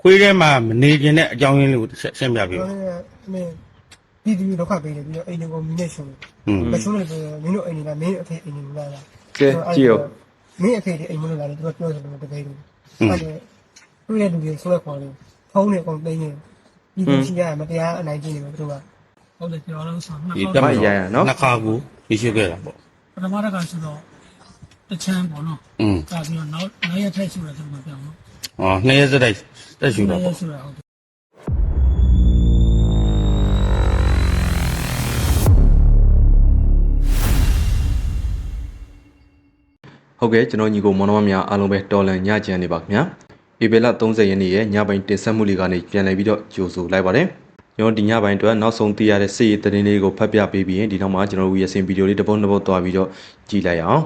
ခွေးထဲမှာမနေခြင်းတဲ့အကြောင်းရင်းလေးကိုတစ်ချက်ရှင်းပြပေးပါဦးအမေပြည်သူဒုက္ခပေးတယ်ပြီးတော့အိမ်တွေကိုမင်းနဲ့ရှုံးတယ်မရှုံးလို့မင်းတို့အိမ်တွေကမင်းအဖေအိမ်တွေလာတာကဲကြည့်ရောမင်းအဖေတွေအိမ်မလို့လာတယ်သူကပြောတယ်တကယ်လို့အဲ့ဒါသူ့ရဲ့လူတွေဆွဲခေါ်တယ်ဖုန်းတွေအကုန်သိနေပြည်သူရှိရမတရားအနိုင်ကျင့်နေတယ်သူကဟုတ်တယ်ကျွန်တော်လည်းဆောင်နှစ်ခါရရနော်နှစ်ခါကိုရရှိခဲ့တာပေါ့ပထမတစ်ခါဆိုတော့တချမ်းပေါ့နော်อืมဒါပြီးတော့နောက်နောက်ရက်ထက်ဆိုတော့ဒီမှာပြောင်းနော် ဟောနှစ်ရက်စတိုက်တက်ရှူနောတာက်ရပေါ့က်ဆိုတော့ဟုတ်တယ်ဟုတ်ကဲ့ကျွန်တော်ညီကိုမောင်နှမများအားလုံးပဲတော်လန်ညချမ်းနေပါခင်ဗျာဧပြီလ30ရက်နေ့ရဲ့ညပိုင်းတင်ဆက်မှုလေးကနေပြန်လည်ပြီးတော့ကြိုဆိုလိုက်ပါတယ်ကျွန်တော်ဒီညပိုင်းအတွက်နောက်ဆုံးသိရတဲ့စစ်ရေးသတင်းလေးကိုဖတ်ပြပေးပြီးရင်ဒီနောက်မှာကျွန်တော်တို့ရဲ့စင်ဗီဒီယိုလေးတစ်ပုတ်တစ်ပုတ်သွားပြီးတော့ကြည့်လိုက်အောင်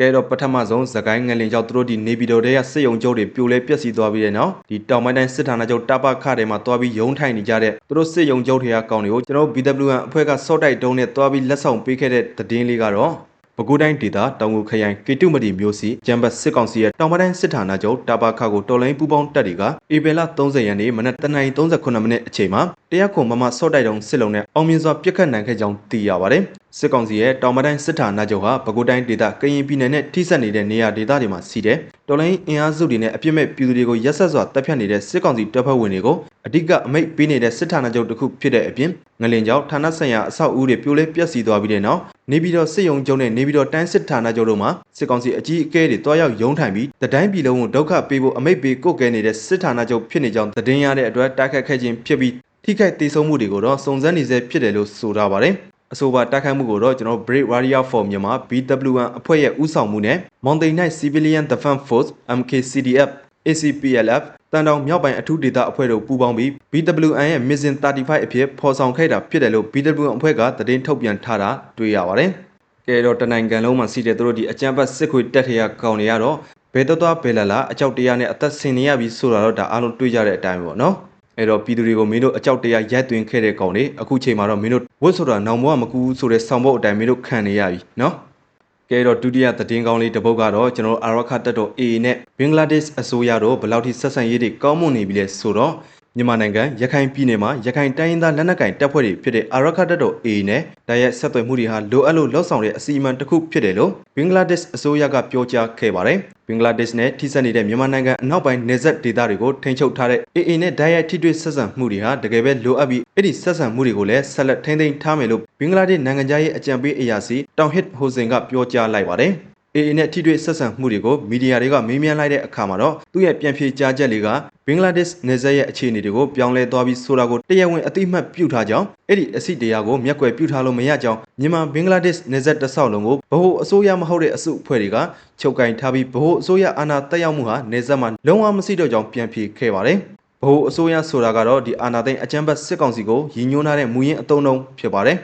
ကဲတော့ပထမဆုံးသကိုင်းငလင်ကြောင့်သူတို့ဒီနေပြည်တော်ထဲကစစ်ရုံကျုပ်တွေပြိုလဲပျက်စီးသွားပြီးတဲ့နောက်ဒီတောင်ပိုင်းတိုင်းစစ်ဌာနချုပ်တပခထဲမှာသွားပြီးရုံးထိုင်နေကြတဲ့သူတို့စစ်ရုံကျုပ်တွေကကောင်းတွေကိုကျွန်တော် BWN အဖွဲ့ကစော့တိုက်တုံးနဲ့သွားပြီးလက်ဆောင်ပေးခဲ့တဲ့သတင်းလေးကတော့ပဲခူးတိုင်းဒေသတောင်ငူခရိုင်ကေတုမတီမြို့စီကျမ်းဘတ်စစ်ကောင်စီရဲ့တောင်ပိုင်းစစ်ဌာနချုပ်တာပါခကိုတော်လိုင်းပူပေါင်းတပ်တွေကဧပြီလ30ရက်နေ့မနက်09:38မိနစ်အချိန်မှာတရားခွန်မမစော့တိုက်တုံစစ်လုံးနဲ့အောင်မြင်စွာပြစ်ခတ်နိုင်ခဲ့ကြောင်းသိရပါတယ်။စစ်ကောင်စီရဲ့တောင်ပိုင်းစစ်ဌာနချုပ်ဟာပဲခူးတိုင်းဒေသကရင်ပြည်နယ်နဲ့ထိစပ်နေတဲ့နေရာဒေသတွေမှာစီတဲ့တော်လိုင်းအင်အားစုတွေနဲ့အပြစ်မဲ့ပြည်သူတွေကိုရက်ဆက်စွာတပ်ဖြတ်နေတဲ့စစ်ကောင်စီတပ်ဖွဲ့ဝင်တွေကိုအဓိကအမိတ်ပေးနေတဲ့စစ်ဌာနချုပ်တစ်ခုဖြစ်တဲ့အပြင်ငလင်ကြောင့်ဌာနဆိုင်ရာအဆောက်အဦတွေပြိုလဲပျက်စီးသွားပြီးတဲ့နောက်နေပြည်တော်စစ်ရုံကျုံနဲ့နေပြည်တော်တိုင်းစစ်ဌာနချုပ်တို့မှာစစ်ကောင်စီအကြီးအကဲတွေတွားရောက်ရုံးထိုင်ပြီးတတိုင်းပြည်လုံးကိုဒုက္ခပေးဖို့အမိတ်ပေးကုတ်ကဲနေတဲ့စစ်ဌာနချုပ်ဖြစ်နေကြောင်းသတင်းရတဲ့အတွက်တိုက်ခတ်ခဲ့ခြင်းဖြစ်ပြီး ထိခိုက်ဒေဆုံးမှုတွေကိုတော့စုံစမ်းနေဆဲဖြစ်တယ်လို့ဆိုထားပါတယ်။အဆိုပါတိုက်ခိုက်မှုကိုတော့ကျွန်တော် Brave Warrior for Myanmar BWN အဖွဲ့ရဲ့ဦးဆောင်မှုနဲ့ Mountain Knight Civilian Defense Force MKCDF ACPLF တန်တောင်မြောက်ပိုင်းအထူးဒေသအဖွဲ့တို့ပူးပေါင်းပြီး BWN ရဲ့ Mission 35အဖြစ်ဖော်ဆောင်ခဲ့တာဖြစ်တယ်လို့ BWN အဖွဲ့ကသတင်းထုတ်ပြန်ထားတာတွေ့ရပါတယ်။ကဲတော့တနိုင်ငံလုံးမှာစီးတဲ့သူတို့ဒီအကြမ်းဖက်စစ်ခွေတက်ထရကောင်တွေကတော့ဘယ်တော့သွားဘယ်လာလာအကြောက်တရားနဲ့အသက်ဆင်နေရပြီဆိုတာတော့ဒါအားလုံးတွေ့ကြတဲ့အတိုင်းပေါ့နော်။ အဲ့တော့ပြည်သူတွေကိုမင်းတို့အကြောက်တရားရိုက်သွင်းခဲ့တဲ့ကောင်တွေအခုချိန်မှာတော့မင်းတို့ဝတ်ဆိုတာနောင်ဘဝမကူဘူးဆိုတဲ့ဆောင်ဖို့အတိုင်းမင်းတို့ခံနေရပြီနော်။ကဲတော့ဒုတိယသတင်းကောင်းလေးတစ်ပုဒ်ကတော့ကျွန်တော်တို့အာရခတ်တပ်တော် AA နဲ့ဘင်္ဂလားဒေ့ရှ်အစိုးရတို့ဘယ်လောက်ထိဆက်ဆံရေးတွေကောင်းမွန်နေပြီလဲဆိုတော့ မြန်မာနိုင်ငံရခိုင်ပြည်နယ်မှာရခိုင်တိုင်းရင်းသားလက်နက်ကိုင်တပ်ဖွဲ့တွေဖြစ်တဲ့အာရခတ်တပ်တော် AA နဲ့တိုက်ရိုက်ဆက်သွယ်မှုတွေဟာလိုအပ်လို့လှုပ်ဆောင်တဲ့အစီအမံတစ်ခုဖြစ်တယ်လို့ဘင်္ဂလားဒေ့ရှ်အစိုးရကပြောကြားခဲ့ပါတယ်ဘင်္ဂလားဒေ့ရှ်နဲ့ထိစပ်နေတဲ့မြန်မာနိုင်ငံအနောက်ပိုင်းနယ်စပ်ဒေသတွေကိုထိန်းချုပ်ထားတဲ့ AA နဲ့တိုက်ရိုက်ထိတွေ့ဆက်ဆံမှုတွေဟာတကယ်ပဲလိုအပ်ပြီးအဲ့ဒီဆက်ဆံမှုတွေကိုလည်းဆက်လက်ထိန်းသိမ်းထားမယ်လို့ဘင်္ဂလားဒေ့ရှ်နိုင်ငံသားရဲ့အကြံပေးအရာရှိတောင်ဟစ်ဟိုစင်ကပြောကြားလိုက်ပါတယ် AA နဲ့ထိတွေ့ဆက်ဆံမှုတွေကိုမီဒီယာတွေကမေးမြန်းလိုက်တဲ့အခါမှာတော့သူ့ရဲ့ပြန်ဖြေကြားချက်တွေကဘင်္ဂလားဒေ့ရှ်နယ်စပ်ရဲ့အခြေအနေတွေကိုပြောင်းလဲသွားပြီးဆိုတာကိုတရားဝင်အသိအမှတ်ပြုထားကြောင်းအဲ့ဒီအစီတရားကိုမျက်ကွယ်ပြုထားလို့မရကြောင်းမြန်မာဘင်္ဂလားဒေ့ရှ်နယ်စပ်တစ်ဆောက်လုံးကိုဗဟိုအစိုးရမဟုတ်တဲ့အစုအဖွဲ့တွေကချုပ်ကင်ထားပြီးဗဟိုအစိုးရအာဏာတက်ရောက်မှုဟာနယ်စပ်မှာလုံးဝမရှိတော့ကြောင်းပြန်ဖြေခဲ့ပါတယ်ဗဟိုအစိုးရဆိုတာကတော့ဒီအာဏာသိမ်းအကြမ်းဖက်စစ်ကောင်စီကိုရည်ညွှန်းထားတဲ့မူရင်းအတုံးလုံးဖြစ်ပါတယ်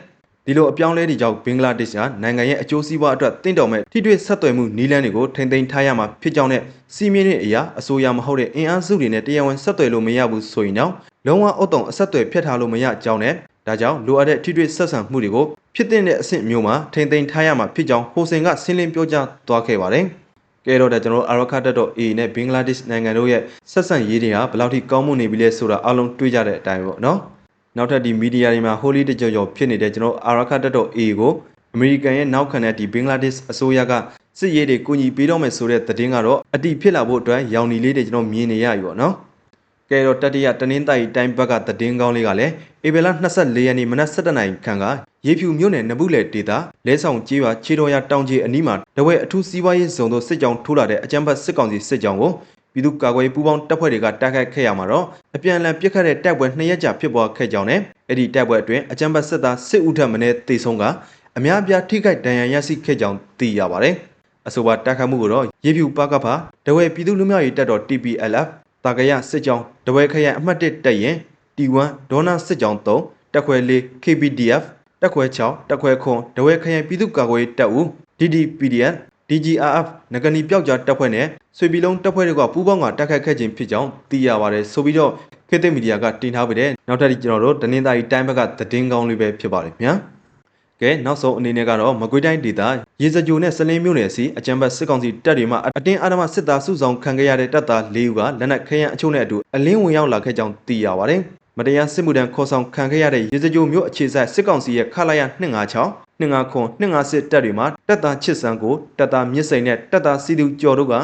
ဒီလိုအပြောင်းလဲတွေကြောင့်ဘင်္ဂလားဒေ့ရှ်ဟာနိုင်ငံရဲ့အကျိုးစီးပွားအတွက်တင့်တော်မဲ့ထိတွေ့ဆက်သွယ်မှုနည်းလမ်းတွေကိုထိန်းသိမ်းထားရမှာဖြစ်ကြောင်းနဲ့စီမင်းရဲ့အရာအစိုးရမဟုတ်တဲ့အင်အားစုတွေနဲ့တရားဝင်ဆက်သွယ်လို့မရဘူးဆိုရင်တော့လုံးဝအုတ်တုံအဆက်အသွယ်ဖျက်ထားလို့မရကြောင်းနဲ့ဒါကြောင့်လိုအပ်တဲ့ထိတွေ့ဆက်ဆံမှုတွေကိုဖြစ်တဲ့အဆင့်မျိုးမှာထိန်းသိမ်းထားရမှာဖြစ်ကြောင်းဟိုစင်ကဆင်းလင်းပြောကြားသွားခဲ့ပါတယ်ကဲတော့တဲ့ကျွန်တော်အာရခတ်တက်တော့ A နဲ့ဘင်္ဂလားဒေ့ရှ်နိုင်ငံတို့ရဲ့ဆက်ဆံရေးတွေဟာဘယ်လောက်ထိကောင်းမွန်နေပြီလဲဆိုတာအလုံးတွေးကြတဲ့အတိုင်းပေါ့နော် နောက်ထပ်ဒီမီဒီယာတွေမှာ holy တကြော်ကြော်ဖြစ်နေတဲ့ကျွန်တော်အာရခတ်တက်တော့ A ကိုအမေရိကန်ရဲ့နောက်ခံတဲ့ဒီဘင်္ဂလားဒေ့ရှ်အစိုးရကစစ်ရေးတွေကူညီပေးတော့မယ်ဆိုတဲ့သတင်းကတော့အတိဖြစ်လာဖို့အတွက်ရောင်နီလေးတွေကျွန်တော်မြင်နေရပြီပေါ့နော်ကဲတော့တတိယတနင်္သာရီတိုင်းဘက်ကသတင်းကောင်းလေးကလည်းဧပြီလ24ရက်နေ့မနက်7:00နာရီခန့်ကရေဖြူမြို့နယ်နဘူးလေဒေသလဲဆောင်ကျေးရွာခြေတော်ရတောင်ကြီးအနီးမှာတဝဲအထူးစီးပွားရေးဇုံတို့စစ်ကြောင်းထိုးလာတဲ့အကြမ်းဖက်စစ်ကောင်စီစစ်ကြောင်းကို ပြည်သူ့ကာကွယ်ရေးပူးပေါင်းတပ်ဖွဲ့တွေကတိုက်ခိုက်ခဲ့ရမှာတော့အပြန်အလှန်ပစ်ခတ်တဲ့တိုက်ပွဲနှစ်ရက်ကြာဖြစ်ပွားခဲ့ကြောင်းနဲ့အဲ့ဒီတိုက်ပွဲအတွင်းအကြမ်းဖက်စစ်သားစစ်ဦးထပ်မင်းတေဆုံးကအများအပြားထိခိုက်ဒဏ်ရာရရှိခဲ့ကြောင်းသိရပါတယ်အဆိုပါတိုက်ခိုက်မှုကိုတော့ရေဖြူပကဖာတဝဲပြည်သူ့လူမျိုးရေးတပ်တော် TPLF တာကရစစ်ကြောင်းတပွဲခရိုင်အမှတ်1တက်ရင် T1 ဒေါနာစစ်ကြောင်း3တက်ခွဲ4 KPDF တက်ခွဲ6တက်ခွဲခွန်တပွဲခရိုင်ပြည်သူ့ကာကွယ်ရေးတပ်ဦး DDPDF DGRF ငကနီပျောက်ကြားတပ်ဖွဲ့နဲ့ဆွေပြည်လုံးတပ်ဖွဲ့တွေကပူးပေါင်းကတိုက်ခိုက်ခဲ့ခြင်းဖြစ်ကြောင်းသိရပါတယ်ဆိုပြီးတော့ခေတ်သစ်မီဒီယာကတင်ထားပေးတဲ့နောက်ထပ်ဒီကျွန်တော်တို့တနင်္သာရီတိုင်းဘက်ကသတင်းကောင်းလေးပဲဖြစ်ပါတယ်ခင်ဗျာကဲနောက်ဆုံးအနေနဲ့ကတော့မကွေးတိုင်းဒေသရေစကြိုနဲ့စလင်းမြို့နယ်စီအကြံဘတ်စစ်ကောင်စီတပ်တွေမှအတင်းအာဓမ္မစစ်သားစုဆောင်ခံခဲ့ရတဲ့တပ်သား၄ဦးကလက်နက်ခဲယမ်းအချို့နဲ့အတူအလင်းဝင်ရောက်လာခဲ့ကြောင်းသိရပါတယ်။မတရားစစ်မှုထမ်းခေါ်ဆောင်ခံခဲ့ရတဲ့ရေစကြိုမြို့အခြေစိုက်စစ်ကောင်စီရဲ့ခလာရ256 259 250တပ်တွေမှာတပ်သားချစ်စန်းကိုတပ်သားမြစ်စိန်နဲ့တပ်သားစီသူကျော်တို့က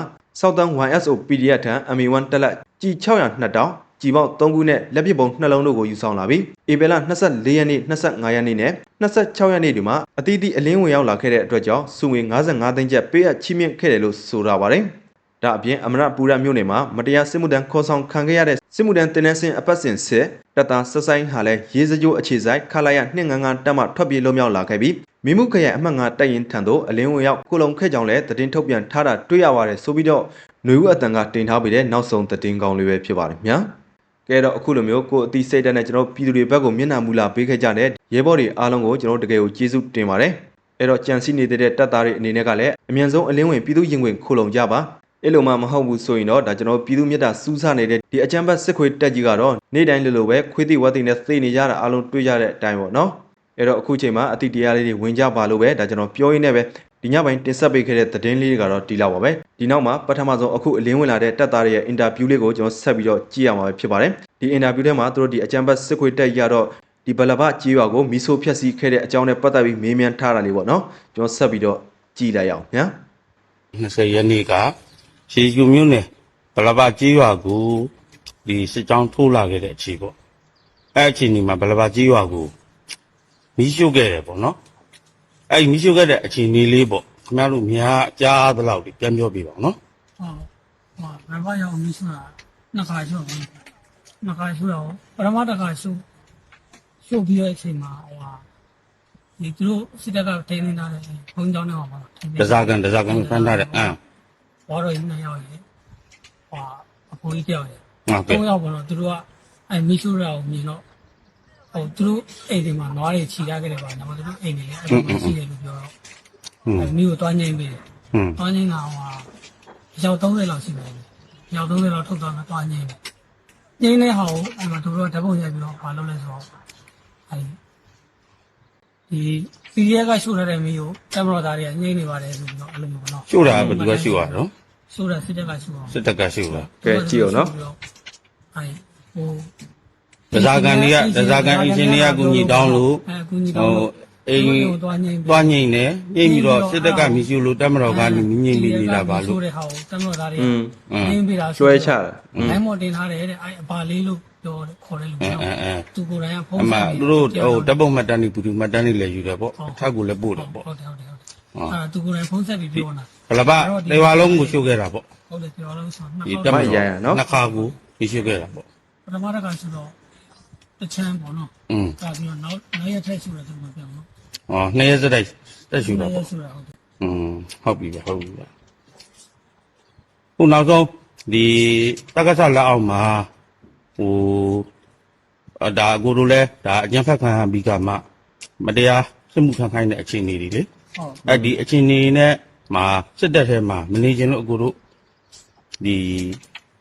စောက်တန်း YSO PDF ထံ MA1 တက်လက်ကြီး600နှစ်တောင်ကြီးပေါက်3ခုနဲ့လက်ပစ်ပုံနှလုံးတို့ကိုယူဆောင်လာပြီးဧပြီလ24ရက်နေ့25ရက်နေ့နဲ့26ရက်နေ့ဒီမှာအသီးသီးအလင်းဝင်ရောက်လာခဲ့တဲ့အတွက်ကြောင့်စုငွေ55သိန်းကျပ်ပေးအပ်ချီးမြှင့်ခဲ့တယ်လို့ဆိုရပါတယ်။ဒါအပြင်အမရပူရမြို့နယ်မှာမတရားစစ်မှုထမ်းခေါ်ဆောင်ခံခဲ့ရတဲ့စစ်မှုထမ်းတင်နန်းစင်အပတ်စဉ်စစ်တပ်သားစဆိုင်ဟာလည်းရေစကြိုအခြေဆိုင်ခလာရ299တက်မှထွက်ပြေးလွတ်မြောက်လာခဲ့ပြီး မိမှုခရိုင်အမှတ်9တိုက်ရင်ထံသို့အလင်းဝင်ရောက်ခုလုံခဲ့ကြောင်းလည်းသတင်းထုတ်ပြန်ထားတာတွေ့ရပါတယ်ဆိုပြီးတော့ຫນွေဦးအတန်ကတင်ထားပြီးတဲ့နောက်ဆုံးသတင်းကောင်းလေးပဲဖြစ်ပါတယ်ခင်ဗျာ။ကဲတော့အခုလိုမျိုးကိုယ်အသိစိတ်ဓာတ်နဲ့ကျွန်တော်ပြည်သူတွေဘက်ကိုမျက်နှာမူလာပေးခဲ့ကြတဲ့ရဲဘော်တွေအားလုံးကိုကျွန်တော်တကယ်ကိုကျေးဇူးတင်ပါတယ်။အဲ့တော့ကြံစည်နေတဲ့တပ်သားတွေအနေနဲ့ကလည်းအမြန်ဆုံးအလင်းဝင်ပြည်သူရင်ဝင်ခိုလုံကြပါ။အဲ့လိုမှမဟုတ်ဘူးဆိုရင်တော့ဒါကျွန်တော်ပြည်သူမြတ်တာစူးစမ်းနေတဲ့ဒီအကြံဘတ်စစ်ခွေတက်ကြီးကတော့နေ့တိုင်းလိုလိုပဲခွေးတိဝတ်တိနဲ့သိနေကြတာအားလုံးတွေ့ကြတဲ့အတိုင်းပေါ့နော်။ အဲ့တော့အခုချိန်မှာအတိတရားလေးတွေဝင်ကြပါလို့ပဲဒါကျွန်တော်ပြောရင်းနဲ့ပဲဒီညပိုင်းတင်ဆက်ပေးခဲ့တဲ့သတင်းလေးတွေကတော့ဒီလောက်ပါပဲဒီနောက်မှာပထမဆုံးအခုအလင်းဝင်လာတဲ့တပ်သားတွေရဲ့အင်တာဗျူးလေးကိုကျွန်တော်ဆက်ပြီးတော့ကြည့်ရမှာပဲဖြစ်ပါတယ်ဒီအင်တာဗျူးထဲမှာသူတို့ဒီအကြံဘတ်စစ်ခွေတက်ကြီးကတော့ဒီဘလဘကြေးရွာကိုမီဆိုဖြက်စီးခဲ့တဲ့အကြောင်းနဲ့ပတ်သက်ပြီးမေးမြန်းထားတာလေးပေါ့နော်ကျွန်တော်ဆက်ပြီးတော့ကြည့်လိုက်အောင်ညာ20ရက်နေ့ကရှေးကျူမြို့နယ်ဗလဘကြီးရွာကိုဒီစစ်ကြောင်းထိုးလာခဲ့တဲ့အခြေပေါ့အဲ့အချိန်ဒီမှာဗလဘကြီးရွာကို မီးရှို့ခဲ့တယ်ပေါ့နော်အဲ့ဒီမီးရှို့ခဲ့တဲ့အချိန်လေးလေးပေါ့ခင်ဗျားတို့များကြားသလောက်ဒီပြန်ပြောပြပါဦးနော်ဟုတ်ဟာဘယ်ဘာရောက်မိဆိုတာနှစ်ခါရှုပ်ပြီနှစ်ခါရှုပ်တော့ပထမတစ်ခါရှုပ်ရှုပ်ပြီးတဲ့အချိန်မှာဟိုဟာဒီသူတို့စစ်တပ်ကထိန်းနေတာလေဘုံကြောင်းနေအောင်ပါထိန်းနေဒဇာကန်ဒဇာကန်ဖမ်းထားတဲ့အမ်ဘောတော်ကြီးနှစ်ယောက်ရေဟာအဖိုးကြီးတယောက်ရေဟုတ်ကဲ့သုံးယောက်ပေါ့နော်သူတို့ကအဲမီရှူရာကိုမြင်တော့ ဟိုသူတို့အိမ်တွေမှာနွားတွေခြိထားခဲ့တယ်ပါနော်သူတို့အိမ်တွေအဲ့လိုမရှိတယ်လို့ပြောတော့ဟွန်းအဲမိကိုတွားငိမ့်ပေးတယ်ဟွန်းတွားငိမ့်တာဟိုရောက်30လောက်ရှိတယ်ရောက်30လောက်ထုတ်သွားမှတွားငိမ့်တယ်ငိမ့်တဲ့ဟာကိုအဲ့မှာသူတို့ကဓာတ်ပုံရိုက်ပြီးတော့ဘာလုပ်လဲဆိုတော့အဲဒီ PDF ကရှို့ထားတဲ့မိကိုကင်မရာသားတွေကငိမ့်နေပါတယ်ဆိုပြီးတော့အဲ့လိုမျိုးပေါ့နော်ရှို့တာကဘယ်သူကရှို့ရတော့ရှို့တာစစ်တပ်ကရှို့အောင်စစ်တပ်ကရှို့တာကဲကြည့်အောင်နော်အဲဟို ဒဇာကန်တွေကဒဇာကန်အင်ရှင်တွေကကူညီတောင်းလို့အဲကူညီတောင်းဟိုလို့အိမ်တွားငိမ့်တွားငိမ့်နေငိမ့်ပြီးတော့စစ်တပ်ကမြရှို့လို့တက်မတော်ကနေမြငိမ့်ပြီးနေတာပါလို့ ဆိုတဲ့ဟာကိုတမတော်သားတွေอืมငိမ့်ပြီးတာကျွဲချတာလိုင်းမော်တင်ထားတယ်တဲ့အဲအပါလေးလို့ပြောခေါ်တယ်လို့အဲပြောအဲအဲသူကိုယ်တိုင်ကဖုန်းအမသူတို့ဟိုတပ်ပုံမှတ်တန်းနေဘူးသူမှတ်တန်းနေလည်းယူတယ်ပေါ့အထက်ကိုလည်းပို့တယ်ပေါ့ဟုတ်တယ်ဟုတ်တယ်ဟုတ်တယ်အဲသူကိုယ်တိုင်ဖုန်းဆက်ပြီးပြောတာဘလဘတေဝါလုံးကိုရှို့ခဲ့တာပေါ့ဟုတ်တယ်ပြောလို့ဆိုတော့ဒီနှစ်တက်ခေါမက်တော်နှစ်ခါကိုရှို့ခဲ့တာပေါ့ပထမတစ်ခါဆိုတော့ တချမ်းပေါ့နော် อืม ဒါပြီးတော့နောက်နောက်ရက်ထက်ဆိုတော့သူမပြောင်းဘူး ဟောနှစ်ရက်စတိုက်တက်ရှိ နော တော့ က်ရ ပေါ့ က်ဆိုတာဟုတ်တယ် อืมဟုတ်ပြီဗျဟုတ်ပြီဗျခုနောက်ဆုံးဒီတက္ကသလက်အောက်မှာဟိုအဒါအကိုတို့လဲဒါအကျန်းဖက်ခံရပြီးကမှမတရားစစ်မှုခံခိုင်းတဲ့အခြေအနေတွေလေ ဟုတ် အဲ့ဒီအခြေအနေနဲ့မှာစစ်တပ်ထဲမှာမနေခြင်းလို့အကိုတို့ဒီ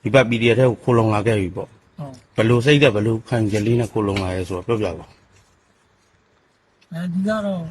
ဒီဘက် PDF ထဲကိုခိုးလုံလာခဲ့ပြီပေါ့ ဟုတ် ဘယ်လိုစိတ်သက်ဘယ်လိုခံကြလေးနဲ့ခိုးလုံလာရဲဆိုတော့ပြောပြပါ အဲဒီကတော့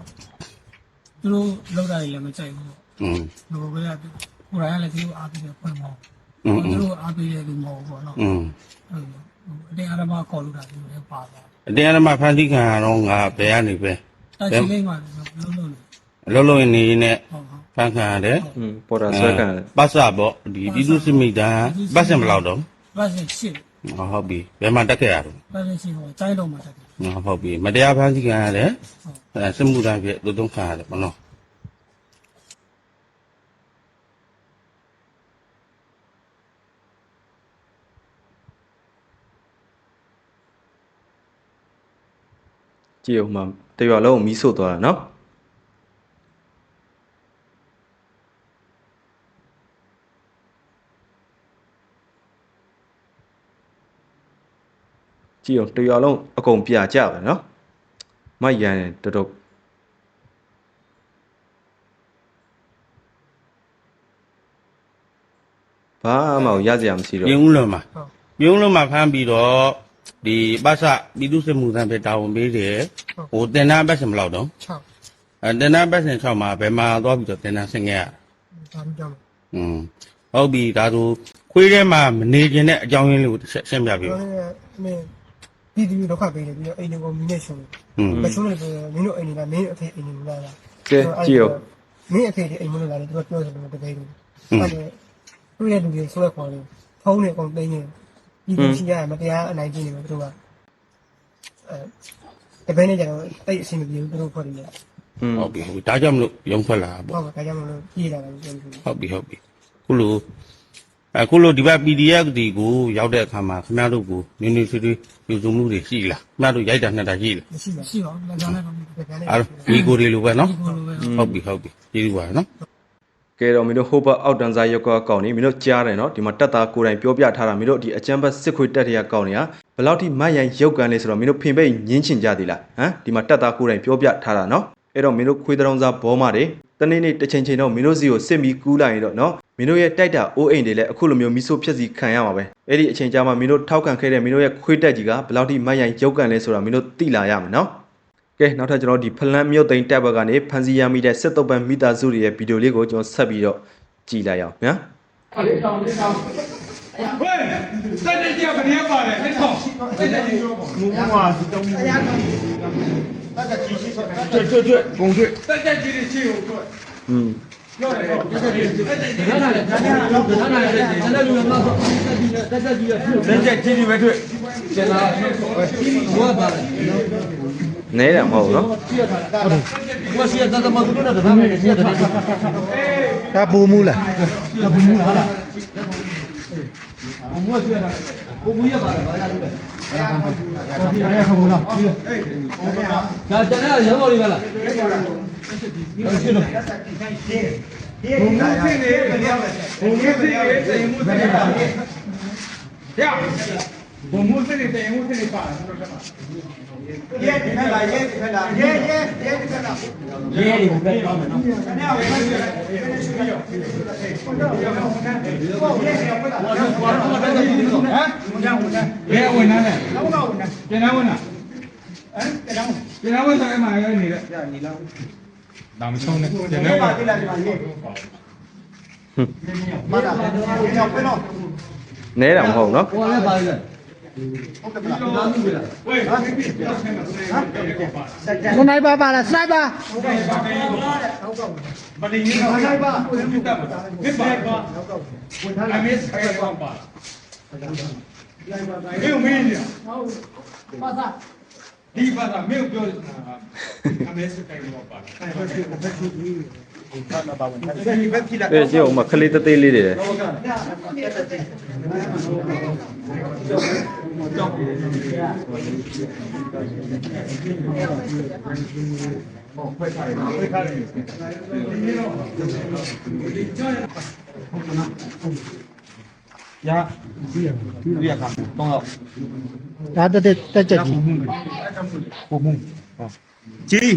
သူတို့လောက်တာတွေလည်းမကြိုက်ဘူးပေါ့ อืม ဒီလိုပဲကကိုယ်တိုင်ကလည်းသူတို့အားပေးတယ်ဖွင့်မဟုတ် อืม ဘူးသူတို့အားပေးတယ်လို့မဟုတ်ဘူးပေါ့နော် อืม ဟုတ်တယ်အတင်းအဓမ္မခေါ်လို့တာဒီလိုလည်းပါသွားတယ် အတင်းအဓမ္မဖန်တီးခံရတော့ငါဘယ်ကနေပဲ တာချီလေးမှာလုံးလုံးလေး အလုံးလုံးနေနေ ဟုတ်ဟုတ် ဖန်ခံရတယ် อืมပေါ်တာဆွဲကန်တယ် ပတ်စပေါ့ဒီဒီလူစမိတာပတ်စင်ဘယ်လောက်တော့ ဘာစင်ရှစ် ဟောဟုတ်ပြီဘယ်မှာတက်ခဲ့ရတော့ဘာစင်ရှစ်ဟိုတိုင်းတော့မှာတက်တယ်ဟောဟုတ်ပြီမတရားဖန်တီးခံရတယ်ဟုတ်အဲစစ်မှုထမ်းဖြစ်သူတုံးခံရတယ်ပေါ့နော်ကြည့်အောင်မှတရွာလုံးကိုမီးဆို့သွားတာနော် ကြည့်အောင်တရွာလုံးအကုန်ပြကြပဲနော်မိုက်ရန်တော်တော်ဘာမှရစရာမရှိတော့ပြင်းဦးလွန်မှာဟုတ်ပြင်းဦးလွန်မှာဖမ်းပြီးတော့ဒီပတ်စပြည်သူစစ်မှုထမ်းဖြစ်တာဝန်ပေးတယ်ဟိုတင်တန်းပတ်စင်ဘယ်လောက်တော့6အဲတင်တန်းပတ်စင်6မှာဘယ်မှာသွားပြီးတော့တင်တန်းဆင်းခဲ့ရဒါပြီးကြောင်းอืมဟုတ်ပြီဒါဆိုခွေးထဲမှာမနေခြင်းတဲ့အကြောင်းရင်းလေးကိုတစ်ချက်ရှင်းပြပေးကျွန် ပြည်သူတွေဒုက္ခပေးတယ်ပြီးတော့အိမ်တွေကိုမီးနဲ့ရှို့တယ်မရှို့လို့ဆိုတော့မင်းတို့အိမ်တွေကမင်းအဖေအိမ်တွေကလာတာကဲကြည့်ရောမင်းအဖေတွေအိမ်မလို့လာတယ်သူကပြောတယ်လို့တကယ်လို့အဲ့ဒါတွေ့တဲ့လူတွေဆွဲခေါ်တယ်ဖုန်းတွေအကုန်သိနေပြည်သူရှိရမတရားအနိုင်ကျင့်နေတယ်သူတို့ကအဲတပည့်နဲ့ကြတော့တိတ်အဆင်မပြေဘူးသူတို့ခေါ်တယ်ဟုတ်ပြီဟုတ်ပြီဒါကြောင့်မလို့ရုံးခွက်လာပေါ့ဟုတ်ကဲ့ဒါကြောင့်မလို့ပြေးလာတယ်ဟုတ်ပြီဟုတ်ပြီခုလို အခုလိုဒီဘက် PDF ဒီကိုရောက်တဲ့အခါမှာခင်ဗျားတို့ကိုနည်းနည်းဆွေးဆွေးပြုစုမှုတွေရှိလားခင်ဗျားတို့ရိုက်တာနှစ်တာရှိလားမရှိပါရှိပါဘူးလက်ကြောင်းနဲ့တော့ဘူးဒါကလည်းအဲ့တော့ဒီကိုတွေလိုပဲနော်ဒီကိုလိုပဲဟုတ်ပြီဟုတ်ပြီကျေးဇူးပါနော်ကဲတော့မင်းတို့ဟိုဘက်အောက်တန်စားရက်ကွာကောင်းနေမင်းတို့ကြားတယ်နော်ဒီမှာတက်သားကိုယ်တိုင်ပြောပြထားတာမင်းတို့ဒီအချမ်းဘတ်စစ်ခွေတက်တရားကောင်းနေတာဘယ်လောက်ထိမတ်ရိုင်ရုပ်ကန်လဲဆိုတော့မင်းတို့ဖင်ပိတ်ညင်းချင်ကြသေးလားဟမ်ဒီမှာတက်သားကိုယ်တိုင်ပြောပြထားတာနော်အဲ့တော့မင်းတို့ခွေးတောင်စားဘောမတွေ တနေ့နေ့တစ်ချိန်ချိန်တော့မင်းတို့စီကိုစစ်ပြီးကူးလိုက်ရင်တော့နော်မင်းတို့ရဲ့တိုက်တာအိုးအိမ်တွေလည်းအခုလိုမျိုးမိဆိုးဖြစ်စီခံရမှာပဲအဲ့ဒီအချိန်ကြာမှမင်းတို့ထောက်ခံခဲ့တဲ့မင်းတို့ရဲ့ခွေးတက်ကြီးကဘယ်လောက်ထိမိုက်ရိုင်းရုပ်ကန်လဲဆိုတာမင်းတို့သိလာရမှာနော်ကဲနောက်ထပ်ကျွန်တော်ဒီဖလန်မြုပ်သိမ်းတက်ဘက်ကနေဖန်စီရမိတဲ့စစ်တုပ်ပန်မိသားစုတွေရဲ့ဗီဒီယိုလေးကိုကျွန်တော်ဆက်ပြီးတော့ကြည့်လိုက်အောင်ညာဟေးတက်တဲ့ကြကဘယ်ရပါလဲဟဲ့ဆောင်တက်တဲ့ကြမူမူမာဒီတုံး 大概几十块，对对对，公对，大概几十七五块。嗯。要的，要的，要的，要的，要的，要的，现在就是那说，现在就是，现在几十块对，现在多少吧？哪两毛了？我现在他妈都那个他们那些，他不木了，他不木了，我木现在，我木也把它拿下来。 ဒါတနေ့ရောင်းတော်လေးပါလားဖြစ်လို့ဒီဒီဒါရဘုံဖြစ်နေတယ်ဘုံဖြစ်နေတယ်ဘုံဖြစ်နေတယ်ရ လားစနိုက်ပါမဒီနေပါဆိုင်ပါဘယ်မှာဘယ်ပါအမေဆိုင်ပါပါမေမင်းညာပါသာဒီပါသာမေပြောတာအမေဆိုင်ပါပါ အဲ့ဒီကျုပ်မှာခလေးတသေးလေးတွေတယ်ဒါတက်တက်တက်ချက်ကြီးကြီးကြီးဟိုသူတို့နာမည်စင်းဟိုဟာပြန်ပေါက်လာနော်အေးမင်းတို့ဆဲမှာစနိုက်ပါမတိုင်တဲ့ကောင်မပါဘူးလို့ပြောတယ်သူပြောတော့အေးခဏနေကြရင်မင်းတို့ပါတယ်ဆိုတော့နော်ပြောပြကြတော့ငါတို့မှဦးจิต ပဲကြည့်အောင်မခလေးတသေးလေးတွေလေရရကတော့ဒါတက်တက်ကြည့်ဘုံဘုံကြီး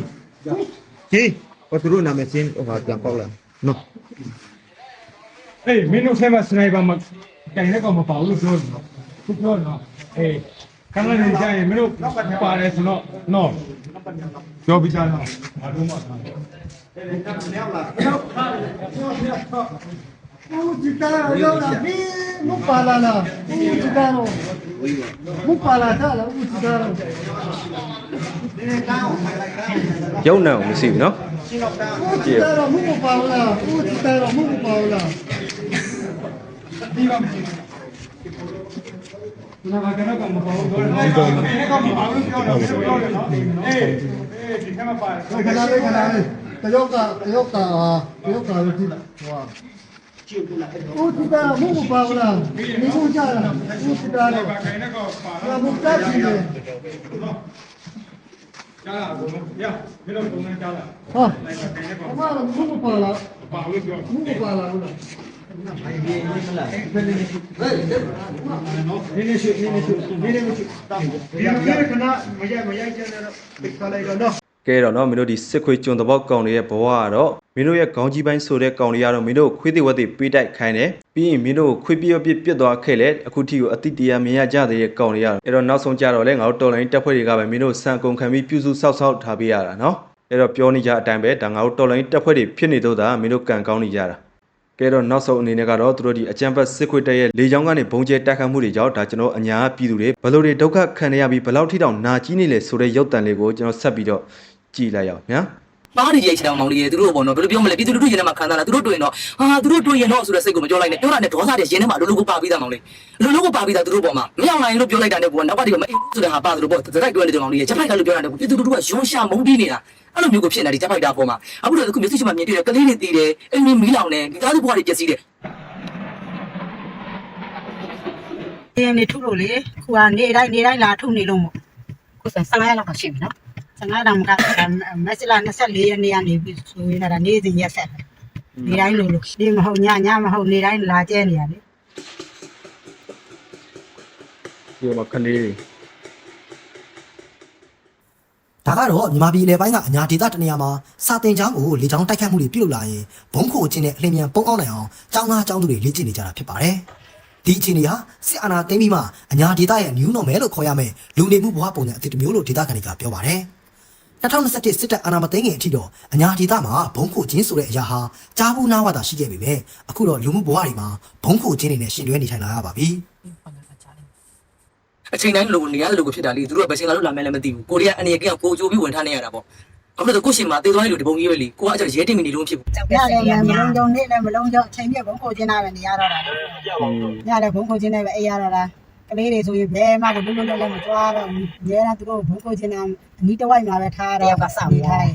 ကြီး ဟောသူတို့နာမည်စင်းဟိုမှာပြန်ပေါက်လာနော်အေးမင်းတို့ဆဲမစနိုက်ပါမတိုင်တဲ့ကောင်မပါဘူးလို့ပြောတယ်နော်သူပြောတယ်နော်အေးကံလည်းကြာရင်မင်းတို့ပါတယ်ဆိုတော့နော်ပြောပြကြတော့မတော်မှာ င်းဦးကြလားဦးจิตาရော ပါခိုင်းတဲ့ကောင်ပါ ဘာမတက်ပြီလဲ ကြားလာဘူးရမင်းတို့ပုံနဲ့ကြားလာ ဟာအမကမမပါလား ပါလို့ပြော မမပါ လားဟုတ်လားဒီလိုမျိုးခဏမရိုက်မရိုက်ကြတော့ပိတ်ခလို ကဲတော့နော်မင်းတို့ဒီစစ်ခွေကျွံတဘောက်ကောင်တွေရဲ့ဘဝကတော့မင်းတို့ရဲ့ခေါင်းကြီးပိုင်းဆိုတဲ့ကောင်တွေကတော့မင်းတို့ခွေးတွေဝက်တွေပေးတိုက်ခိုင်းတယ်ပြီးရင်မင်းတို့ခွေးပြည့်ပြည့်ပြစ်သွားခဲ့လေအခုထိကိုအတိတရားမရကြသေးတဲ့ကောင်တွေကတော့အဲ့တော့နောက်ဆုံးကြတော့လေငါတို့တော်လိုင်းတက်ဖွဲ့တွေကပဲမင်းတို့စံကုန်ခံပြီးပြုစုစောက်စောက်ထားပေးရတာနော်အဲ့တော့ပြောနေကြအတိုင်းပဲဒါငါတို့တော်လိုင်းတက်ဖွဲ့တွေဖြစ်နေတော့တာမင်းတို့ကံကောင်းနေကြတာကဲတော့နောက်ဆုံးအနေနဲ့ကတော့သူတို့ဒီအကြံဖတ်စစ်ခွေတက်ရဲ့လေချောင်းကနေဘုံကျဲတိုက်ခတ်မှုတွေကြောင့်ဒါကျွန်တော်အညာပြည်သူတွေဘလို့တွေဒုက္ခခံရပြီးဘလောက်ထိတောင်နာကြီးနေလဲဆိုတဲ့ရုပ်တံလေးကိုကျွန်တော်ဆက်ပြီးတော့ ကြည့်လိုက်ရအောင်ညာပါးရီရိတ်ချောင်းမောင်လေးရဲ့သူတို့ဘောနော်ဘယ်လိုပြောမလဲပြည်သူလူထုရင်ထဲမှာခံစားလာသူတို့တွေ့ရင်တော့ဟာသူတို့တွေ့ရင်တော့ဆိုတဲ့စိတ်ကိုမပြောလိုက်နဲ့ပြောတာနဲ့ဒေါသတဲ့ရင်ထဲမှာအလိုလိုကိုပါပြီးသားမောင်လေးအလိုလိုကိုပါပြီးသားသူတို့ဘောမှာမအောင်နိုင်လို့ပြောလိုက်တာနဲ့ဘောနောက်ကတည်းကမအေးဆိုတဲ့ဟာပါသူတို့ဘောတိုက်တွဲနေတဲ့မောင်လေးရဲ့ချက်ဖိုက်ကလို့ပြောတာနဲ့ပြည်သူလူထုကရုံးရှာမုန်းတီးနေတာအဲ့လိုမျိုးကိုဖြစ်နေတယ်ချက်ဖိုက်တာပေါ်မှာအခုတော့အခုမျက်စိရှိမှမြင်တွေ့တယ်ကလေးတွေတီးတယ်အိမ်တွေမီးလောင်တယ်ဒီသားစုဘွားတွေပျက်စီးတယ်အင်းနေထုလို့လေခုကနေတိုင်းနေတိုင်းလာထုနေလို့မို့ခုစ15ရက်လောက်ရှိပြီနော် 15တောင်ကမက်စလာ24ရက်နေ့ကနေပြီဆိုရင်ဒါနေ့စဉ်ရက်ဆက်နေတိုင်းလို့လို့ဒီမဟုတ်ညညမဟုတ်နေတိုင်းလာကျဲနေရတယ်ဒီမှာခလေးတွေဒါကတော့မြန်မာပြည်လေပိုင်းကအညာဒေသတနေရာမှာစာတင်ကျောင်းကိုလေကြောင်းတိုက်ခတ်မှုတွေပြုလုပ်လာရင်ဘုံခိုချင်းနဲ့အလင်းမြန်ပုံအောင်နိုင်အောင်ကျောင်းသားကျောင်းသူတွေလေ့ကျင့်နေကြတာဖြစ်ပါတယ်။ဒီအခြေအနေဟာစစ်အာဏာသိမ်းပြီးမှအညာဒေသရဲ့ new normal လို့ခေါ်ရမယ်လူနေမှုဘဝပုံစံအသစ်တစ်မျိုးလို့ဒေသခံတွေကပြောပါတယ်။ 2021စစ်တပ်အာဏာမသိမ်းခင်အထိတော့အညာဒေသမှာဘုံခိုချင်းဆိုတဲ့အရာဟာကြားဘူးနားဝတာရှိခဲ့ပေမဲ့အခုတော့လူမှုဘဝတွေမှာဘုံခိုချင်းတွေနဲ့ရှင်တွဲနေထိုင်လာရပါပြီ။အချိန်တိုင်းလိုနေရတယ်လို့ကိုဖြစ်တာလေသူတို့ကဘယ်ချိန်လာလို့လာမယ်လည်းမသိဘူးကိုရီးယားအနေနဲ့ကကိုကြိုးပြီးဝင်ထားနေရတာပေါ့ဘာဖြစ်လို့ကိုရှင်မှာတေးသွားလို့ဒီပုံကြီးပဲလေကိုကအကျရဲတင်မီနေလို့ဖြစ်ဘူးရတယ်မလုံးကြုံနေလည်းမလုံးကြုံအချိန်ပြဘုံခိုချင်းသားပဲနေရတော့တာရတယ်ဘုံခိုချင်းနဲ့ပဲအေးရတော့တာ ကလေးတွေဆိုရင်ဘယ်မှလည်းလုံးလုံးလည်းမကြွားတော့ဘူးရဲတာသူတို့ဘုံခိုချင်းသားအနီးတစ်ဝိုက်မှာပဲထားတော့ကစောင့်နေထားတယ်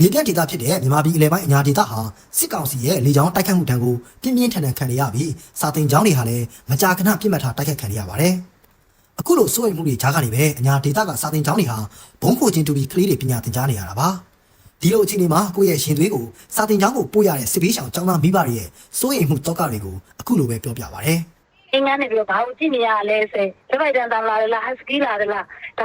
မြေပြန့်ဒေသဖြစ်တဲ့မြန်မာပြည်အလဲပိုင်းအညာဒေသဟာစစ်ကောင်စီရဲ့လေကြောင်းတိုက်ခတ်မှုတံကိုပြင်းပြင်းထန်ထန်ခံနေရပြီးစာတင်ကျောင်းတွေဟာလည်းမကြာခဏပြစ်မှတ်ထားတိုက်ခတ်ခံနေရပါတယ်။အခုလိုစိုးရိမ်မှုတွေကြားကနေပဲအညာဒေသကစာတင်ကျောင်းတွေဟာဘုံခိုချင်းတူပြီးကလေးတွေပညာသင်ကြားနေရတာပါ။ဒီလိုအခြေအနေမှာကိုယ့်ရဲ့ရှင်သွေးကိုစာတင်ကျောင်းကိုပို့ရတဲ့စစ်ပေးဆောင်ကျောင်းသားမိဘတွေရဲ့စိုးရိမ်မှုတောကတွေကိုအခုလိုပဲပြောပြပါဗျ။ အင်းကနေပြီးတော့ဘာကိုကြည့်နေရလဲဆိုလက်ပိုက်တန်တန်လာလားဟတ်စကီလာလားဒါ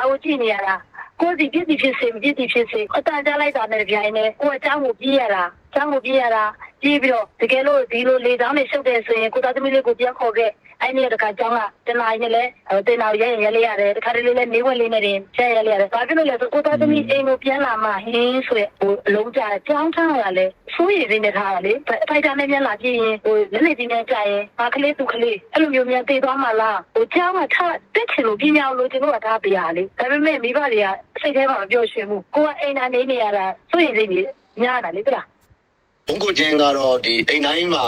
ကိုကြည့်နေရတာကိုယ်စီပြည့်စီဖြစ်စေမပြည့်စီဖြစ်စေအတန်ကြားလိုက်တာနဲ့ကြိုင်နေကိုယ်အเจ้าကိုပြေးရတာเจ้าကိုပြေးရတာပြေးပြီးတော့တကယ်လို့ဒီလိုလေတောင်းနေရှုပ်တယ်ဆိုရင်ကိုသားသမီးလေးကိုပြန်ခေါ်ခဲ့ အဲ့နေ့တခါကျောင်းကတနားရီနဲ့လဲတင်တော်ရဲရဲလေးရတယ်တခါတလေလဲနေဝင်လေးနဲ့တင်ချက်ရဲလေးရတယ်ဘာဖြစ်လို့လဲဆိုကိုသားသမီးအိမ်ကိုပြန်လာမှဟင်းဆိုရဟိုအလုံးကြတယ်ကျောင်းထားရလဲစိုးရည်လေးနဲ့ထားရလေဖိုက်တာနဲ့ပြန်လာပြည့်ရင်ဟိုလက်လက်ကြီးနဲ့ကြာရင်ဘာကလေးသူကလေးအဲ့လိုမျိုးများတေးသွားမှလားဟိုကျောင်းကထားတက်ချင်လို့ပြင်းရလို့ကျွန်တော်ကထားပြရလေဒါပေမဲ့မိဘတွေကစိတ်ထဲမှာမပြောရှင်ဘူးကိုကအိမ်နာနေနေရတာစိုးရည်လေးညတာလေတလားဘုကိုချင်းကတော့ဒီအိမ်တိုင်းမှာ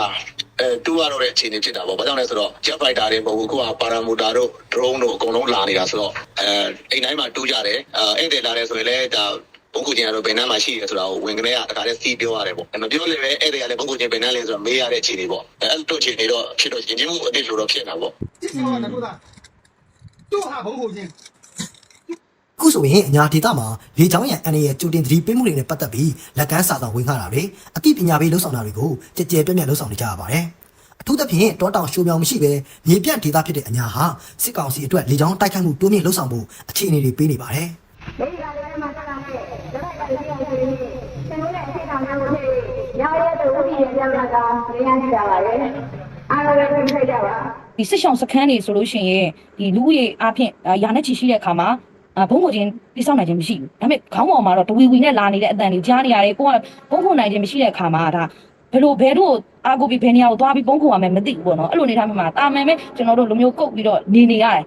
အဲတူရတော့တဲ့အခြေအနေဖြစ်တာပေါ့ဘာကြောင့်လဲဆိုတော့ jet fighter တွေမဟုတ်ဘူးခုက paramotor တို့ drone တို့အကုန်လုံးလာနေတာဆိုတော့အဲအိမ်တိုင်းမှာတူးကြတယ်အဲဧည့်သည်လာတယ်ဆိုရင်လည်းဒါပုဂ္ဂိုလ်ချင်းကတော့ဘယ်နှမ်းမှရှိတယ်ဆိုတာကိုဝင်ကလေးကတခါတည်းစီးပြောရတယ်ပေါ့မပြောလည်းပဲအဲ့တွေကလည်းပုဂ္ဂိုလ်ချင်းဘယ်နှမ်းလဲဆိုတော့မေးရတဲ့ခြေတွေပေါ့အဲ့တို့ခြေတွေတော့ဖြစ်တော့ရင်ချင်းမှုအတိတ်လိုတော့ဖြစ်တာပေါ့ဒီစောကလည်းတို့တာတို့ဟာပုဂ္ဂိုလ်ချင်း ဆိုရင်အညာဒေတာမှာလေချောင်းရံအန်ရဲ့ကြိုတင်သတိပေးမှုတွေနဲ့ပတ်သက်ပြီးလက်ကမ်းစာဆောင်ဝင်ခါတာတွေအသိပညာပေးလှုပ်ဆောင်တာတွေကိုကြည်ကြဲပြန့်ပြန့်လှုပ်ဆောင်နေကြရပါတယ်။အထူးသဖြင့်တောတောင်ရှိုးမြောင်မရှိပဲမြေပြန့်ဒေတာဖြစ်တဲ့အညာဟာစစ်ကောင်စီအတွက်လေချောင်းတိုက်ခိုက်မှုတိုးမြင့်လှုပ်ဆောင်ဖို့အခြေအနေတွေပေးနေပါတယ်။ဒီကလည်းမဆက်လာနဲ့ဒါကလည်းဒီအောင်ဆိုရင်ကျွန်တော်ရဲ့အထက်ဆောင်များကိုဖြစ်ရောရတဲ့ဝိရိယပြောင်းတာကရင်းရကြပါရဲ့အားလုံးလည်းပြည့်ကြပါဒီစစ်ဆောင်စခန်းတွေဆိုလို့ရှိရင်ဒီလူဦးရေအဖြစ်ရာနဲ့ချီရှိတဲ့အခါမှာ ဘုံကိုချင်းပြစောက်နိုင်ခြင်းမရှိဘူးဒါပေမဲ့ခေါင်းပေါ်မှာတော့တဝီဝီနဲ့လာနေတဲ့အတန်တွေကြားနေရတယ်ကိုကဘုံခုနိုင်ခြင်းမရှိတဲ့အခါမှာဒါဘယ်လိုဘယ်တို့အာကိုပြီးဘယ်နေရာကိုသွားပြီးဘုံခုရမယ်မသိဘူးပေါ့နော်အဲ့လိုနေထားမှာတာမန်ပဲကျွန်တော်တို့လူမျိုးကုတ်ပြီးတော့နေနေရတယ်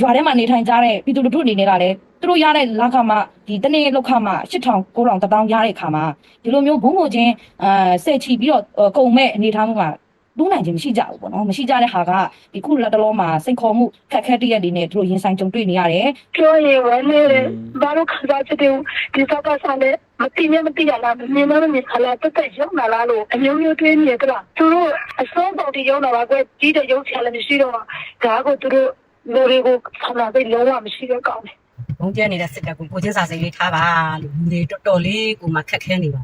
ရွာထဲမှာနေထိုင်ကြတဲ့ပြည်သူလူထုအနေနဲ့ကလည်းသူတို့ရတဲ့လက်ခမှာဒီတနေ့လောက်ခမှာ8000 9000 1000ရတဲ့အခါမှာဒီလိုမျိုးဘုံကိုချင်းအဲဆဲချီပြီးတော့ကုံမဲ့အနေထားမှာ တူးနိုင်ခြင်းမရှိကြဘူးပေါ့နော်မရှိကြတဲ့ဟာကဒီခုလက်တလုံးမှာစိတ်ခေါ်မှုခက်ခဲတရက်တွေနဲ့သူတို့ရင်ဆိုင်ကြုံတွေ့နေရတယ်ပြောရင်ဝမ်းနေတယ်ဘာလို့ခံစားချက်တွေဒီသောက်ကဆန်တဲ့မတိနဲ့မတိရလားမြင်မမမြင်ခလာတက်တက်ရုံလာလားလို့အမျိုးမျိုးတွေးနေကြလားသူတို့အစောပေါ်တည်ရုံလာပါကွကြီးတဲ့ရုံချလည်းမရှိတော့ဒါကိုသူတို့လူတွေကိုဆန္ဒသိလုံးဝမရှိတော့ကောင်းတယ်ဘုံကျဲနေတဲ့စစ်တပ်ကိုကိုချင်းစာစိတ်လေးထားပါလို့လူတွေတော်တော်လေးကိုမှခက်ခဲနေပါ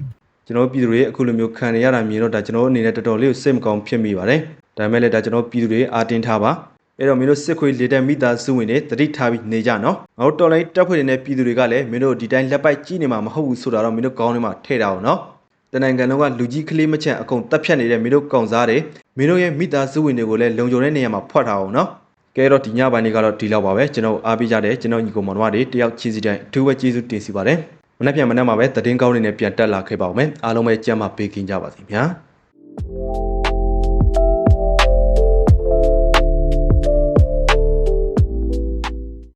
ကျွန်တော်ပြည်သူတွေအခုလိုမျိုးခံနေရတာမြင်တော့ဒါကျွန်တော်အနေနဲ့တော်တော်လေးကိုစိတ်မကောင်းဖြစ်မိပါတယ်ဒါပေမဲ့လည်းဒါကျွန်တော်ပြည်သူတွေအာတင်ထားပါအဲ့တော့မင်းတို့စစ်ခွေလေတက်မိသားစုဝင်တွေတတိထားပြီးနေကြနော်ငါတို့တော်လိုင်းတက်ဖွဲ့နေတဲ့ပြည်သူတွေကလည်းမင်းတို့ဒီတိုင်းလက်ပိုက်ကြည့်နေမှာမဟုတ်ဘူးဆိုတာတော့မင်းတို့ကောင်းနေမှာထဲ့တာအောင်နော်တနင်္ဂနွေကလူကြီးကလေးမချန့်အကုန်တက်ဖြတ်နေတဲ့မင်းတို့ကောင်စားတွေမင်းတို့ရဲ့မိသားစုဝင်တွေကိုလည်းလုံခြုံတဲ့နေရာမှာဖွက်ထားအောင်နော်ကဲတော့ဒီညပိုင်းလေးကတော့ဒီလောက်ပါပဲကျွန်တော်အားပေးကြတယ်ကျွန်တော်ညီကောင်မောင်တို့တွေတယောက်ချင်းစီတိုင်းအထူးပဲကျေးဇူးတင်စီပါတယ် မနေ့ပြန်မနေ့မှာပဲသတင်းကောင်းတွေနဲ့ပြန်တက်လာခဲ့ပါဦးမယ်အားလုံးပဲကြမ်းမပေးကင်းကြပါစေဗျာ